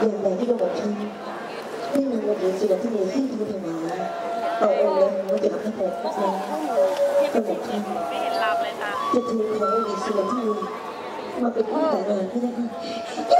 เดินไปที่โลกทิพย์ที่มันวันนี้สิวันที่นี้ที่ทุกทีมาเอาองค์เลยมันจะให้แบบที่เยโลกทิพย์จะถูกของอีกสิวัที่นี้มาเป็นผู้แต่งงานก็ได้ค่ะ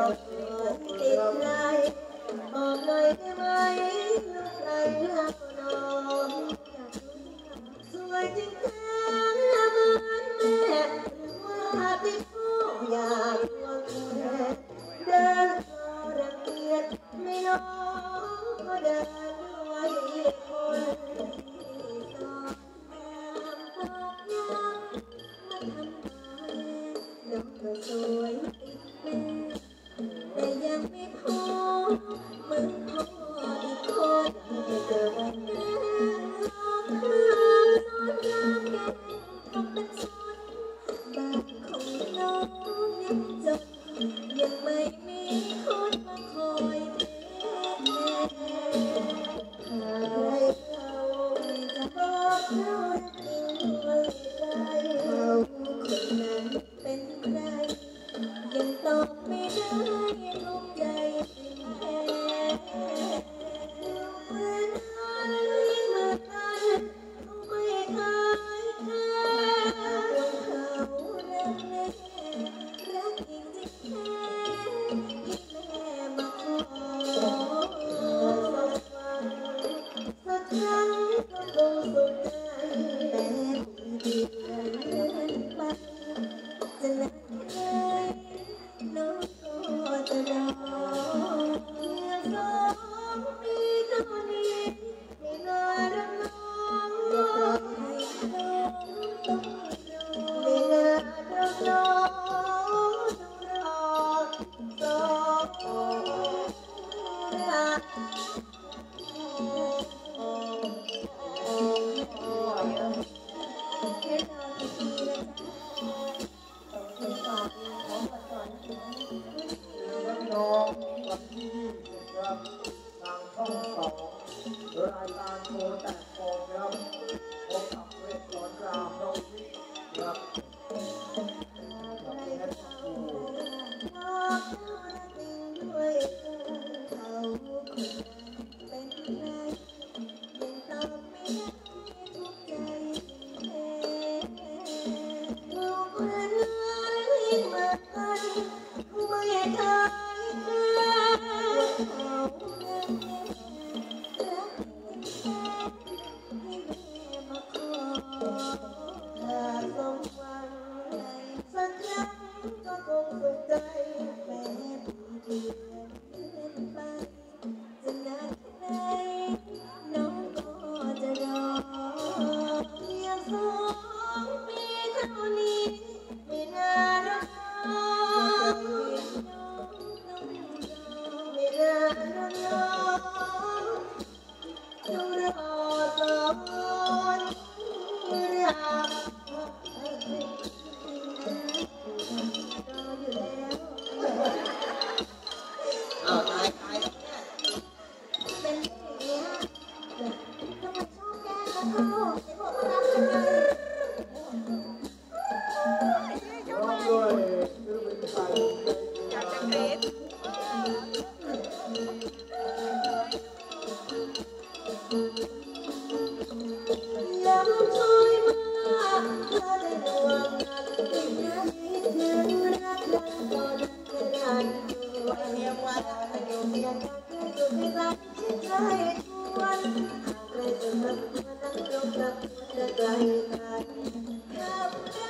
Bộ phim. Oh, 那一段浓缩的爱情 Thank you.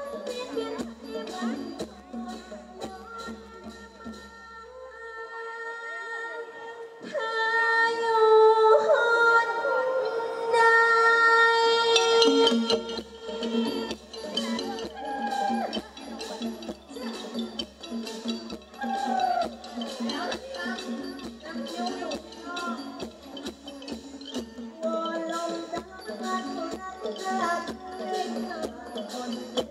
どこに?